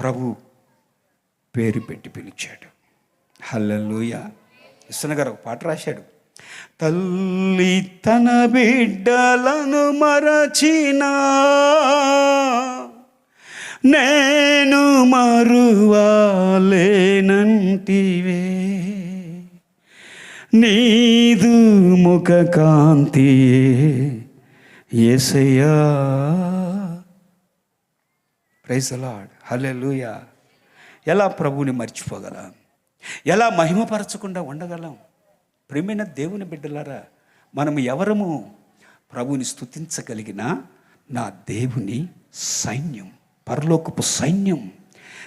ప్రభు పేరు పెట్టి పిలిచాడు. హల్లెలూయ. ఇస్తున్నగారు ఒక పాట రాశాడు. తల్లి తన బిడ్డలను మరచిన నేను మరువాలేనంటివే. నీదు ముఖ కాంతి ఎసయా ప్రైజ్ అలాడ్ లూయ ఎలా ప్రభువుని మర్చిపోగలం? ఎలా మహిమపరచకుండా ఉండగలం? ప్రేమైన దేవుని బిడ్డలారా మనం ఎవరము ప్రభుని స్థుతించగలిగిన నా దేవుని సైన్యం పరలోకపు సైన్యం.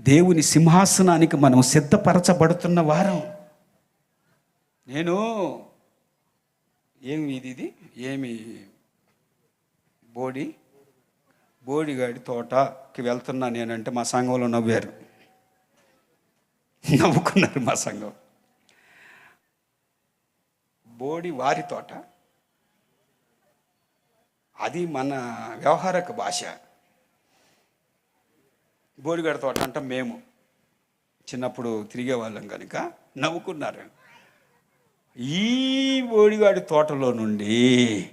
దేవుని సింహాసనానికి మనం సిద్ధపరచబడుతున్న వారం. నేను ఏమి ఇది ఇది? ఏమి? బోడీ? బోడిగాడి తోటకి వెళ్తున్నా నేనంటే మా సంఘంలో నవ్వారు. నవ్వుకున్నారు మా సంఘం. బోడి వారి తోట. అది మన వ్యవహారక భాష. బోడిగాడి తోట అంటే మేము. చిన్నప్పుడు తిరిగే వాళ్ళం కనుక నవ్వుకున్నారు. ఈ బోడిగాడి తోటలో నుండి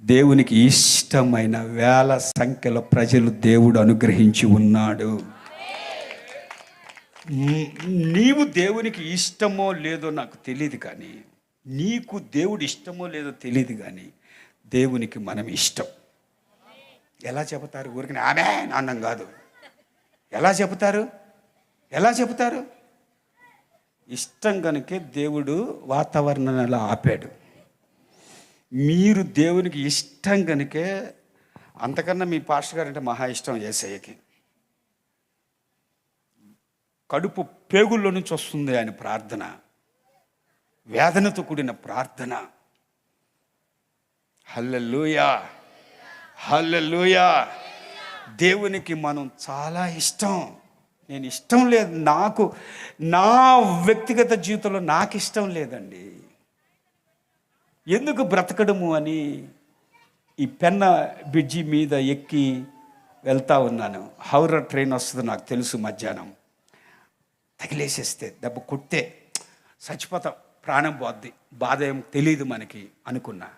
దేవునికి ఇష్టమైన వేల సంఖ్యలో ప్రజలు దేవుడు అనుగ్రహించి ఉన్నాడు. నీవు దేవునికి ఇష్టమో లేదో నాకు తెలియదు కానీ నీకు దేవుడు ఇష్టమో లేదో తెలియదు కానీ దేవునికి మనం ఇష్టం. ఎలా చెబుతారు ఊరికి ఆమె నాన్నం కాదు. ఎలా చెబుతారు? ఎలా చెబుతారు? ఇష్టం కనుకే దేవుడు వాతావరణాన్ని అలా ఆపాడు. మీరు దేవునికి ఇష్టం కనుకే అంతకన్నా మీ పాస్టర్ గారు అంటే మహా ఇష్టం ఏసయ్యకి. కడుపు పేగుల్లో నుంచి వస్తుంది ఆయన ప్రార్థన. వేదనతో కూడిన ప్రార్థన. హల్లెలూయా. హల్లెలూయా. దేవునికి మనం చాలా ఇష్టం. నేను ఇష్టం లేదు. నాకు నా వ్యక్తిగత జీవితంలో నాకు ఇష్టం లేదండి. ఎందుకు బ్రతకడము అని ఈ పెన్న బ్రిడ్జి మీద ఎక్కి వెళ్తా ఉన్నాను. హౌరా ట్రైన్ వస్తుంది నాకు తెలుసు మధ్యాహ్నం. తగిలేసేస్తే దెబ్బ కొట్టే చచ్చిపోతాం ప్రాణం పోద్ది బాధ ఏం తెలియదు మనకి అనుకున్నా.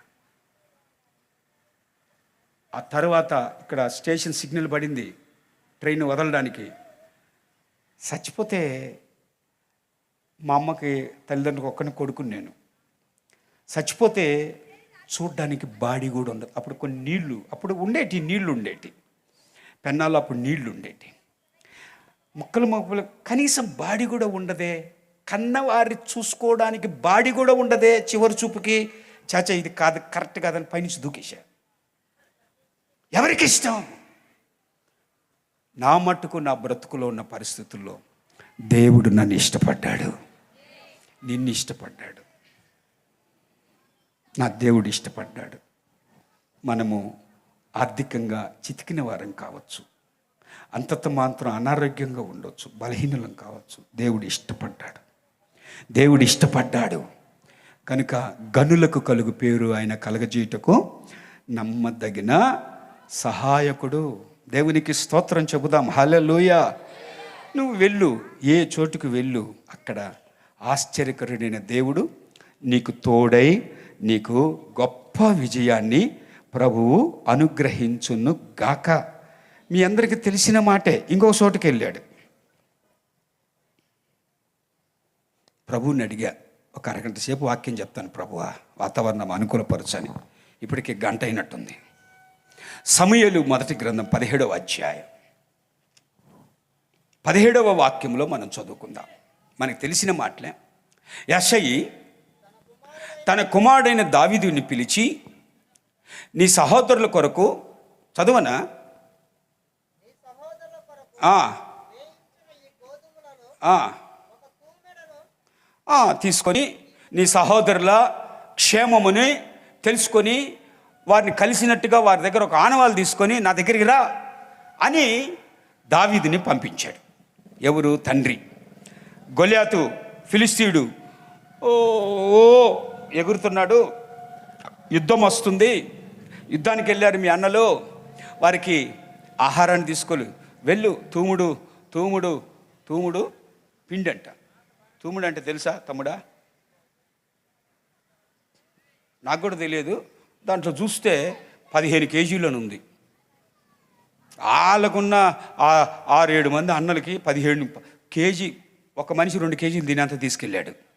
ఆ తర్వాత ఇక్కడ స్టేషన్ సిగ్నల్ పడింది ట్రైన్ వదలడానికి. చచ్చిపోతే మా అమ్మకి తల్లిదండ్రులకు ఒక్కని కొడుకుని నేను. చచ్చిపోతే చూడ్డానికి బాడీ కూడా ఉండదు. అప్పుడు కొన్ని నీళ్ళు అప్పుడు ఉండేటి నీళ్ళు ఉండేటి. పెన్నాల్లో అప్పుడు నీళ్ళు ఉండేటి. ముక్కలు మొక్కలు కనీసం బాడీ కూడా ఉండదే. కన్నవారి చూసుకోవడానికి బాడీ కూడా ఉండదే చివరి చూపుకి. చాచా ఇది కాదు కరెక్ట్ కాదని పైనుంచి దూకేశా. ఎవరికి ఇష్టం? నా మట్టుకు నా బ్రతుకులో ఉన్న పరిస్థితుల్లో దేవుడు నన్ను ఇష్టపడ్డాడు. నిన్ను ఇష్టపడ్డాడు. నా దేవుడు ఇష్టపడ్డాడు. మనము ఆర్థికంగా చితికిన వారం కావచ్చు. అంతత మాత్రం అనారోగ్యంగా ఉండొచ్చు బలహీనలం కావచ్చు. దేవుడు ఇష్టపడ్డాడు. దేవుడు ఇష్టపడ్డాడు. కనుక గనులకు కలుగు పేరు ఆయన కలగజీయుటకు నమ్మదగిన సహాయకుడు. దేవునికి స్తోత్రం చెబుదాం. హల్లెలూయ. నువ్వు వెళ్ళు. ఏ చోటుకు వెళ్ళు. అక్కడ ఆశ్చర్యకరుడైన దేవుడు నీకు తోడై నీకు గొప్ప విజయాన్ని ప్రభువు అనుగ్రహించును గాక. మీ అందరికీ తెలిసిన మాటే ఇంకో చోటుకి వెళ్ళాడు. ప్రభువుని అడిగా ఒక అరగంట సేపు వాక్యం చెప్తాను ప్రభువా వాతావరణం అనుకూలపరచని. ఇప్పటికి గంట అయినట్టుంది. సమయలు మొదటి గ్రంథం పదిహేడవ అధ్యాయం. పదిహేడవ వాక్యంలో మనం చదువుకుందాం. మనకు తెలిసిన మాటలే. యశయి తన కుమారుడైన దావీదుని పిలిచి నీ సహోదరుల కొరకు చదువనా? తీసుకొని నీ సహోదరుల క్షేమముని తెలుసుకొని వారిని కలిసినట్టుగా వారి దగ్గర ఒక ఆనవాలు తీసుకొని నా దగ్గరికి రా అని దావీదుని పంపించాడు. ఎవరు? తండ్రి. గొల్యాతు ఫిలిస్తీయుడు. ఓ ఎగురుతున్నాడు. యుద్ధం వస్తుంది. యుద్ధానికి వెళ్ళారు మీ అన్నలు. వారికి ఆహారాన్ని తీసుకోలు. వెళ్ళు తూముడు తూముడు తూముడు పిండి అంట తూముడు అంటే తెలుసా తమ్ముడా? నాకు కూడా తెలియదు. దాంట్లో చూస్తే పదిహేను కేజీలను ఉంది. వాళ్ళకున్న ఆరేడు మంది అన్నలకి పదిహేను కేజీ ఒక మనిషి రెండు కేజీలు దీనంతా తీసుకెళ్ళాడు.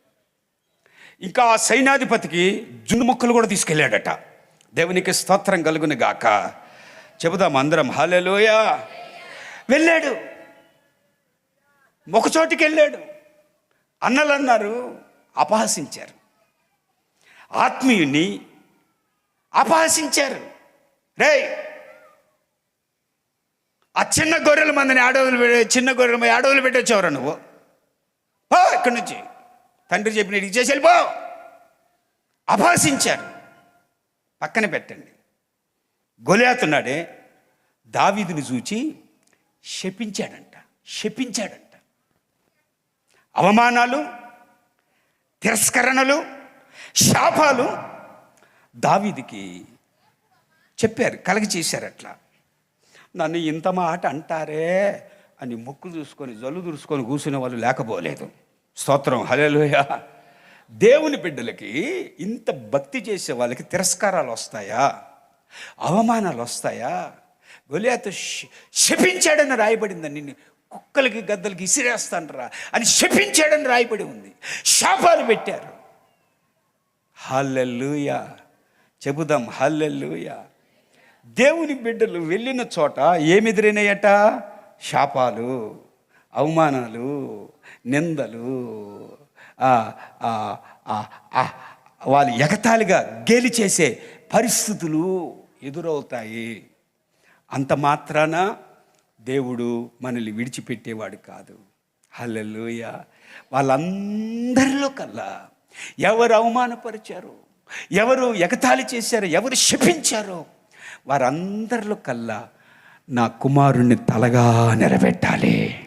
ఇంకా ఆ సైన్యాధిపతికి జున్ను ముక్కలు కూడా తీసుకెళ్ళాడట. దేవునికి స్తోత్రం కలుగును గాక. చెబుదాం అందరం హలలోయ వెళ్ళాడు. ఒకచోటికి వెళ్ళాడు. అన్నలు అన్నారు అపహసించారు. ఆత్మీయుని అపహసించారు. రే ఆ చిన్న గొర్రెల మందిని అడవులు చిన్న గొర్రెల మంది ఆడవులు నువ్వు? పో ఇక్కడి నుంచి. తండ్రి చెప్పిన ఇచ్చేసి వెళ్ళిపో. అభాసించాడు. పక్కన పెట్టండి. గొలియాతున్నాడే దావీదుని చూచి శపించాడంట శపించాడంట. అవమానాలు తిరస్కరణలు శాపాలు దావీదికి చెప్పారు కలగ చేశారు అట్లా. నన్ను ఇంత మాట అంటారే అని ముక్కు చూసుకొని జల్లు దురుసుకొని కూర్చునే వాళ్ళు లేకపోలేదు. స్తోత్రం. హలేలుయ దేవుని బిడ్డలకి ఇంత భక్తి చేసే వాళ్ళకి తిరస్కారాలు వస్తాయా? అవమానాలు వస్తాయా? గొలియాత శపించాడని రాయబడిందని నిన్ను? కుక్కలకి గద్దలకి ఇసిరేస్తానరా అని శపించాడని రాయబడి ఉంది. శాపాలు పెట్టారు. హల్లెలూయా. చెబుదాం హల్లెలూయా. దేవుని బిడ్డలు వెళ్ళిన చోట ఏమి ఎదురైనాయట? శాపాలు అవమానాలు. నిందలు వాళ్ళు ఎగతాళిగా గేలి చేసే పరిస్థితులు ఎదురవుతాయి. అంత మాత్రాన దేవుడు మనల్ని విడిచిపెట్టేవాడు కాదు. హల్లెలూయ. వాళ్ళందరిలో కల్లా ఎవరు అవమానపరిచారు ఎవరు ఎగతాళి చేశారు ఎవరు శపించారో వారందరిలో కల్లా నా కుమారుణ్ణి తలగా నిలబెట్టాలి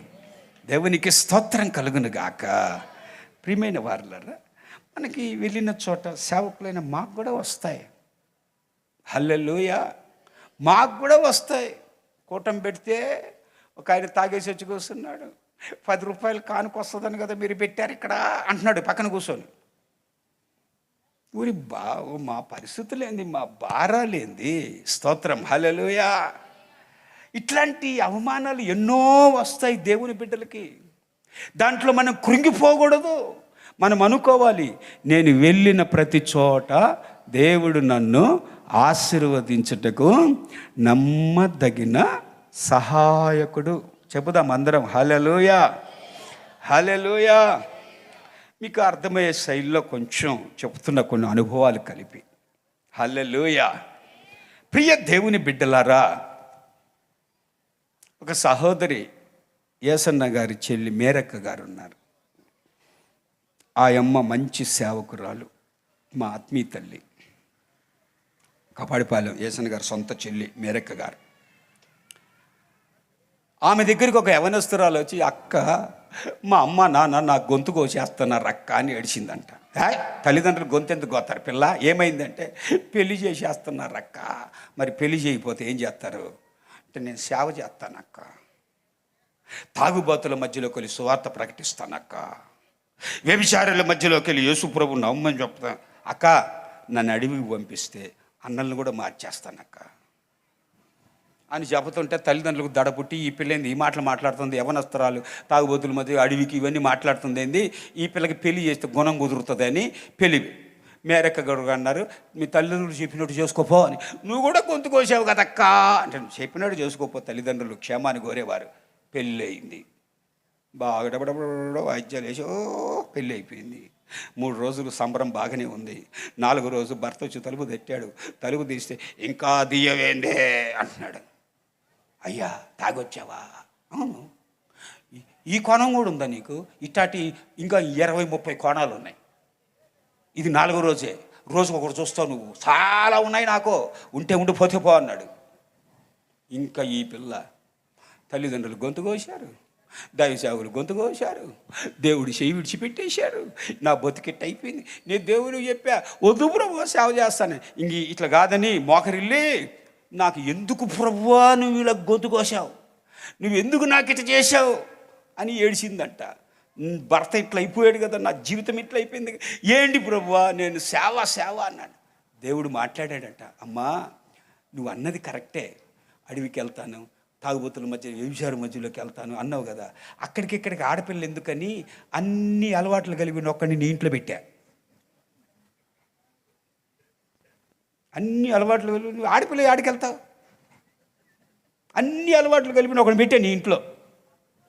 దేవునికి స్తోత్రం కలుగును గాక. ప్రియమైన వారులరా మనకి వెళ్ళిన చోట సేవకులైన మాకు కూడా వస్తాయి. హల్లెలుయ. మాకు కూడా వస్తాయి. కూటం పెడితే ఒక ఆయన తాగేసి వచ్చి కూర్చున్నాడు. పది రూపాయలు కానుకొస్తుందని కదా మీరు పెట్టారు ఇక్కడ అంటున్నాడు పక్కన కూర్చొని. ఊరి బా మా పరిస్థితి ఏంది మా భారాలేంది. స్తోత్రం. హలలుయా ఇట్లాంటి అవమానాలు ఎన్నో వస్తాయి దేవుని బిడ్డలకి. దాంట్లో మనం కృంగిపోకూడదు. మనం అనుకోవాలి నేను వెళ్ళిన ప్రతి చోట దేవుడు నన్ను ఆశీర్వదించుటకు నమ్మదగిన సహాయకుడు. చెబుదాం అందరం హలలుయా హలలుయా మీకు అర్థమయ్యే శైలిలో కొంచెం చెప్తున్న కొన్ని అనుభవాలు కలిపి. హలలుయా ప్రియ దేవుని బిడ్డలారా ఒక సహోదరి ఏసన్న గారి చెల్లి మేరక్క గారు ఉన్నారు ఆ అమ్మ మంచి సేవకురాలు మా ఆత్మీయ తల్లి. కపాడిపాలెం ఏసన్న గారు సొంత చెల్లి మేరక్క గారు. ఆమె దగ్గరికి ఒక యవనస్తురాలు వచ్చి అక్క మా అమ్మ నాన్న నా గొంతు కోసేస్తున్నారు అక్క అని ఏడిచిందంట. హాయ్ తల్లిదండ్రులు గొంతు ఎందుకు కోస్తారు పిల్ల? ఏమైందంటే పెళ్ళి చేసేస్తున్నారు అక్క. మరి పెళ్ళి చేయకపోతే ఏం చేస్తారు? నేను సేవ చేస్తాను అక్క తాగుబోతుల మధ్యలోకి వెళ్ళి సువార్త ప్రకటిస్తానక్క. వ్యభిచారుల మధ్యలోకి వెళ్ళి యేసుప్రభు నవ్వమని చెప్తాను అక్క నన్ను అడవికి పంపిస్తే అన్నల్ని కూడా మార్చేస్తానక్క. అని చెబుతుంటే తల్లిదండ్రులకు దడపుట్టి ఈ పిల్లేంది ఈ మాటలు మాట్లాడుతుంది యవనస్త్రాలు తాగుబోతుల మధ్య అడవికి ఇవన్నీ మాట్లాడుతుంది ఏంది? ఈ పిల్లకి పెళ్ళి చేస్తే గుణం కుదురుతుంది అని పెళ్ళి మేరెక్కగడు అన్నారు. మీ తల్లిదండ్రులు చెప్పినట్టు చేసుకోపో అని. నువ్వు కూడా గొంతు కోసావు కదక్కా అంటే చెప్పినట్టు చేసుకోపో తల్లిదండ్రులు క్షేమాన్ని కోరేవారు. పెళ్ళి అయింది బాగా డబడబడ వాయిద్యాలు వేసి ఓ పెళ్ళి అయిపోయింది మూడు రోజులు సంబరం బాగానే ఉంది నాలుగు రోజు భర్త వచ్చి తలుపు తెట్టాడు తలుపు తీస్తే ఇంకా దియ్యవేందే అంటున్నాడు అయ్యా తాగొచ్చావా అవును ఈ- ఈ కోణం కూడా ఉందా నీకు ఇట్లాంటి ఇంకా ఇరవై ముప్పై కోణాలు ఉన్నాయి ఇది నాలుగో రోజే. రోజుకు ఒకరు చూస్తావు నువ్వు. చాలా ఉన్నాయి నాకు. ఉంటే ఉండిపోతే పో అన్నాడు. ఇంకా ఈ పిల్ల తల్లిదండ్రులు గొంతు కోశారు. దైవసేవకులు గొంతు కోశారు. దేవుడు చేయి విడిచిపెట్టేశారు. నా బతికెట్టు అయిపోయింది. నేను దేవుడు చెప్పా వద్దు ప్రభు సేవ చేస్తాను. ఇంక ఇట్లా కాదని మోకరిల్లి. నాకు ఎందుకు ప్రభువా నువ్వు ఇలా గొంతు కోసావు నువ్వు ఎందుకు నాకు ఇట్లా చేశావు? అని ఏడిచిందంట. భర్త ఇట్లా అయిపోయాడు కదా నా జీవితం ఇట్లా అయిపోయింది ఏంటి ప్రభువా నేను సేవ సేవ అన్నాడు. దేవుడు మాట్లాడాడట అమ్మా నువ్వు అన్నది కరెక్టే. అడవికి వెళ్తాను తాగుబోతుల మధ్య వ్యభిచార మధ్యలోకి వెళ్తాను అన్నావు కదా. అక్కడికిక్కడికి ఆడపిల్లలు ఆడపిల్ల ఎందుకని అన్ని అలవాట్లు కలిగి ఒక్కడిని నీ ఇంట్లో పెట్టా. అన్ని అలవాట్లు కలిగి నువ్వు ఆడపిల్ల ఆడికి వెళ్తావు. అన్ని అలవాట్లు కలిపిన ఒకటి పెట్టా నీ ఇంట్లో.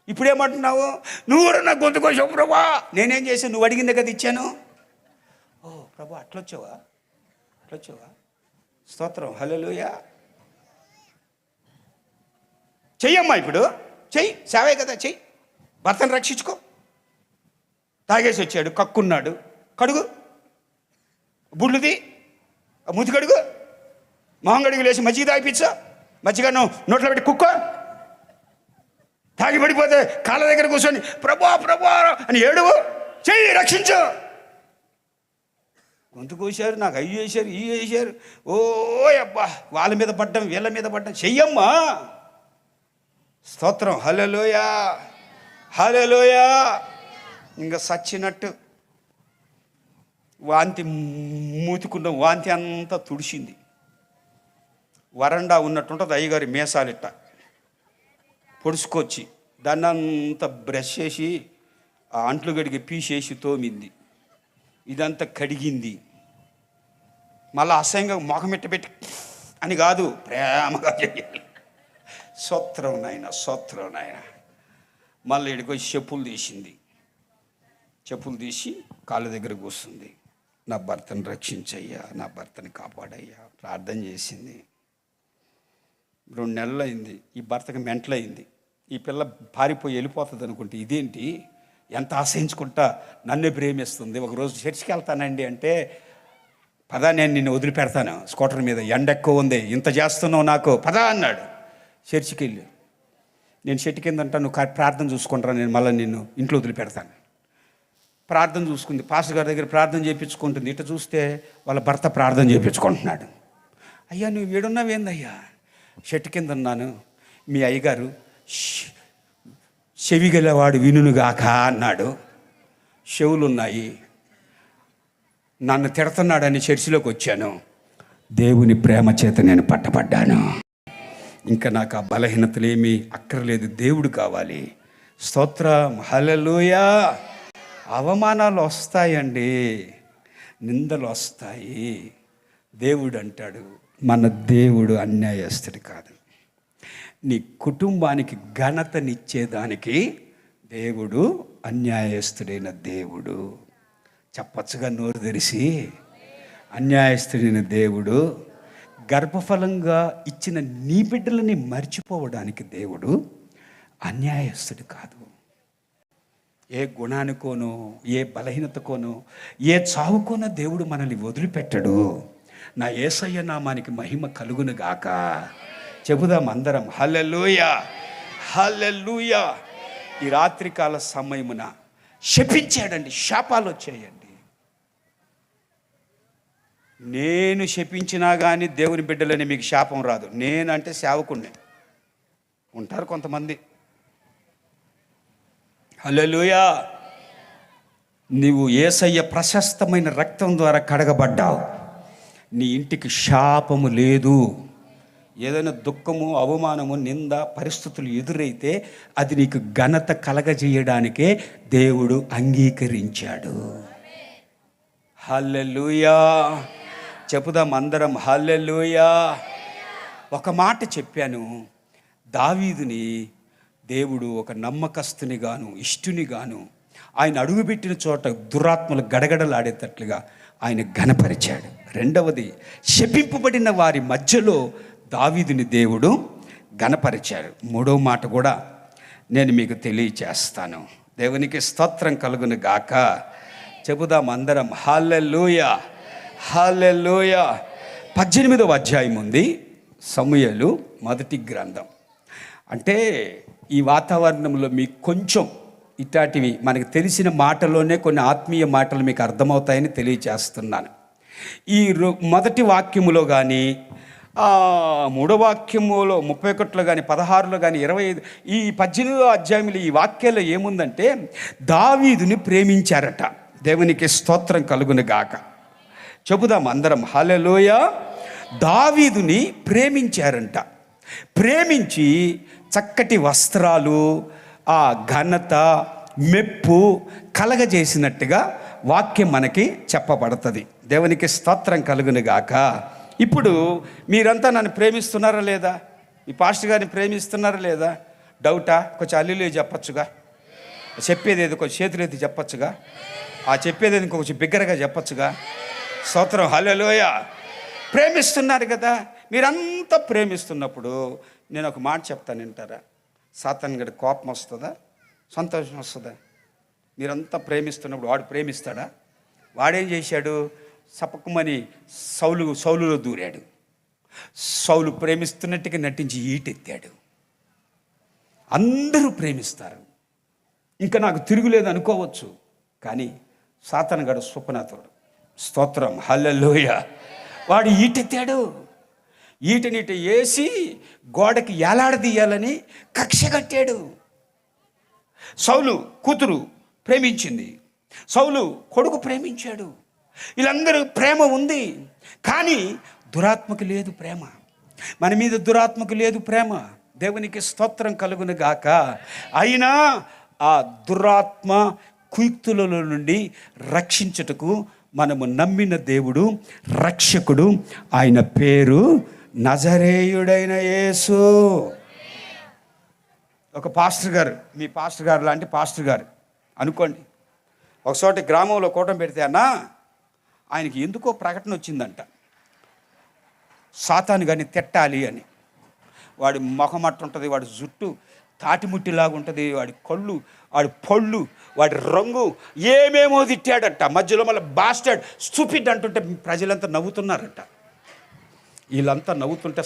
ఇప్పుడేమంటున్నావు? నువ్వు కూడా నా గొంతు కోసం ప్రభా. నేనేం చేశాను? నువ్వు అడిగింది కదా ఇచ్చాను ఓ ప్రభా అట్లొచ్చావా? అట్లొచ్చావా? స్తోత్రం. హలోయ చెయ్యమ్మా ఇప్పుడు. చెయ్యి. సేవే కదా చెయ్యి. భర్తను రక్షించుకో. తాగేసి వచ్చాడు కక్కున్నాడు. కడుగు. బుడ్లుది ముతి కడుగు. మొహం కడుగు లేచి మజ్జిగ తాగిపించా మజ్జిగ నువ్వు నోట్లో పెట్టి కుక్కో. తాగి పడిపోతే కాళ్ళ దగ్గర కూర్చొని ప్రభా ప్రభా అని ఏడువు. చెయ్యి రక్షించు. గొంతు కోసారు నాకు అయ్యి చేశారు ఈ చేశారు ఓ అబ్బా వాళ్ళ మీద పడ్డం వీళ్ళ మీద పడ్డం చెయ్యమ్మా. స్తోత్రం. హలలోయా హలలోయా ఇంకా సచ్చినట్టు వాంతి మూతుకున్న వాంతి అంతా తుడిచింది. వరండా ఉన్నట్టుంటుంది అయ్యగారి మేసాలిట్ట. పొడుచుకొచ్చి దాన్ని అంతా బ్రష్ చేసి ఆ అంట్లు గడిగి పీసేసి తోమింది. ఇదంతా కడిగింది. మళ్ళీ అసహ్యంగా మొఖమెట్ట పెట్టి అని కాదు ప్రేమగా చేయాలి సొత్రం నాయన సొత్రం నాయన. మళ్ళీ ఇక్కడికి వచ్చి చెప్పులు తీసింది. చెప్పులు తీసి కాళ్ళ దగ్గర వస్తుంది నా భర్తను రక్షించయ్యా నా భర్తని కాపాడయ్యా ప్రార్థన చేసింది. రెండు నెలలు అయింది ఈ భర్తకి మెంటలయింది. ఈ పిల్ల పారిపోయి వెళ్ళిపోతుంది అనుకుంటే ఇదేంటి? ఎంత ఆశయించుకుంటా నన్నే ప్రేమిస్తుంది. ఒకరోజు చర్చికి వెళ్తానండి అంటే పదా నేను నిన్ను వదిలిపెడతాను. స్కూటర్ మీద ఎండ ఎక్కువ ఉంది. ఇంత చేస్తున్నావు నాకు. పదా అన్నాడు. చర్చికి వెళ్ళి. నేను చెట్టు కింద అంటా నువ్వు ప్రార్థన చూసుకుంటాను నేను మళ్ళీ నిన్ను ఇంట్లో వదిలిపెడతాను. ప్రార్థన చూసుకుంది. పాస్టర్ గారి దగ్గర ప్రార్థన చేయించుకుంటుంది ఇటు చూస్తే వాళ్ళ భర్త ప్రార్థన చేయించుకుంటున్నాడు అయ్యా నువ్వు వీడున్నావేందయ్యా చెట్టు కింద ఉన్నాను. మీ అయ్యగారు చెవి గలవాడు వినుగాక అన్నాడు. చెవులున్నాయి. నన్ను తిడుతున్నాడని చర్చిలోకి వచ్చాను. దేవుని ప్రేమ చేత నేను పట్టబడ్డాను. ఇంకా నాకు ఆ బలహీనతలేమీ అక్కర్లేదు. దేవుడు కావాలి. స్తోత్ర. హలలుయా అవమానాలు వస్తాయండి. నిందలు వస్తాయి. దేవుడు అంటాడు. మన దేవుడు అన్యాయస్తుడు కాదు. నీ కుటుంబానికి ఘనతనిచ్చేదానికి దేవుడు అన్యాయస్తుడైన దేవుడు. చెప్పచ్చుగా నోరు తెరిసి. అన్యాయస్తుడైన దేవుడు గర్భఫలంగా ఇచ్చిన నీ బిడ్డలని మర్చిపోవడానికి దేవుడు అన్యాయస్తుడు కాదు. ఏ గుణానికోనో ఏ బలహీనతకోనో ఏ చావుకోనో దేవుడు మనల్ని వదిలిపెట్టడు. నా ఏసయ్య నామానికి మహిమ కలుగును గాక. చెబుదాం అందరం. హల్లెలూయ. హల్లెలూయ. ఈ రాత్రికాల సమయమున శపించాడండి శాపాలు వచ్చాయండి. నేను శపించినా కానీ దేవుని బిడ్డలని మీకు శాపం రాదు. నేనంటే సేవకుణ్ణి. ఉంటారు కొంతమంది. హలోయా నీవు ఏసయ్య ప్రశస్తమైన రక్తం ద్వారా కడగబడ్డావు. నీ ఇంటికి శాపము లేదు. ఏదైనా దుఃఖము అవమానము నింద పరిస్థితులు ఎదురైతే అది నీకు ఘనత కలగజేయడానికే దేవుడు అంగీకరించాడు. హల్లెలూయా. చెప్పుదాం అందరం హల్లెలూయా. ఒక మాట చెప్పాను. దావీదుని దేవుడు ఒక నమ్మకస్తునిగాను ఇష్టునిగాను ఆయన అడుగుపెట్టిన చోట దురాత్మలు గడగడలాడేటట్లుగా ఆయన ఘనపరిచాడు. రెండవది శపింపబడిన వారి మధ్యలో దావీదుని దేవుడు గణపరిచారు మూడో మాట కూడా నేను మీకు తెలియచేస్తాను. దేవునికి స్తోత్రం కలుగును గాక. చెబుదాం అందరం హాలెలూయ హాలెలూయ పద్దెనిమిదవ అధ్యాయం ఉంది సమయలు మొదటి గ్రంథం. అంటే ఈ వాతావరణంలో మీకు కొంచెం ఇట్లాంటివి మనకు తెలిసిన మాటలోనే కొన్ని ఆత్మీయ మాటలు మీకు అర్థమవుతాయని తెలియచేస్తున్నాను. ఈ మొదటి వాక్యములో కానీ మూడో వాక్యములో ముప్పై ఒకటిలో కానీ పదహారులో కానీ ఇరవై ఐదు ఈ పద్దెనిమిదో అధ్యాయంలో ఈ వాక్యాల్లో ఏముందంటే దావీదుని ప్రేమించారట. దేవునికి స్తోత్రం కలుగును గాక. చెబుదాం అందరం హలలోయ దావీదుని ప్రేమించారంట. ప్రేమించి చక్కటి వస్త్రాలు ఆ ఘనత మెప్పు కలగజేసినట్టుగా వాక్యం మనకి చెప్పబడుతుంది. దేవునికి స్తోత్రం కలుగునుగాక గాక. ఇప్పుడు మీరంతా నన్ను ప్రేమిస్తున్నారా లేదా? ఈ పాస్టర్ గారిని ప్రేమిస్తున్నారా లేదా? డౌటా? కొంచెం అల్లులే చెప్పచ్చుగా. చెప్పేది ఏదో కొంచెం చేతులు ఎత్తి చెప్పచ్చుగా. ఆ చెప్పేది ఏదో కొంచెం బిగ్గరగా చెప్పచ్చుగా. స్తోత్రం. హలోయ ప్రేమిస్తున్నారు కదా. మీరంతా ప్రేమిస్తున్నప్పుడు నేను ఒక మాట చెప్తాను వింటారా? సాతాన్ గడి కోపం వస్తుందా? సంతోషం వస్తుందా? మీరంతా ప్రేమిస్తున్నప్పుడు వాడు ప్రేమిస్తాడా? వాడేం చేశాడు? సపకమని సౌలు సౌలులో దూరాడు. సౌలు ప్రేమిస్తున్నట్టుగా నటించి ఈటెత్తాడు. అందరూ ప్రేమిస్తారు. ఇంకా నాకు తిరుగులేదు అనుకోవచ్చు కానీ సాతనగాడు సుపనాథుడు స్తోత్రం హల్లలోయ. వాడు ఈటెత్తాడు. ఈటనిట వేసి గోడకి ఏలాడదీయాలని కక్ష కట్టాడు. సౌలు కూతురు ప్రేమించింది. సౌలు కొడుకు ప్రేమించాడు. వీళ్ళందరూ ప్రేమ ఉంది. కానీ దురాత్మకు లేదు ప్రేమ. మన మీద దురాత్మకు లేదు ప్రేమ. దేవునికి స్తోత్రం కలుగును గాక. అయినా ఆ దురాత్మ కుయుక్తుల నుండి రక్షించుటకు మనము నమ్మిన దేవుడు రక్షకుడు. ఆయన పేరు నజరేయుడైన యేసు. ఒక పాస్టర్ గారు మీ పాస్టర్ గారు లాంటి పాస్టర్ గారు. అనుకోండి ఒకసోటి గ్రామంలో కూటం పెడితే అన్న ఆయనకి ఎందుకో ప్రకటన వచ్చిందంట. సాతాను కానీ తిట్టాలి అని. వాడి మొహం అట్టుంటుంది వాడి జుట్టు తాటిముట్టిలాగా ఉంటుంది వాడి కళ్ళు వాడి పళ్ళు వాడి రంగు ఏమేమో తిట్టాడట. మధ్యలో మళ్ళీ బాస్టాడ్ స్టూపిడ్ అంటుంటే ప్రజలంతా నవ్వుతున్నారట. వీళ్ళంతా నవ్వుతుంటే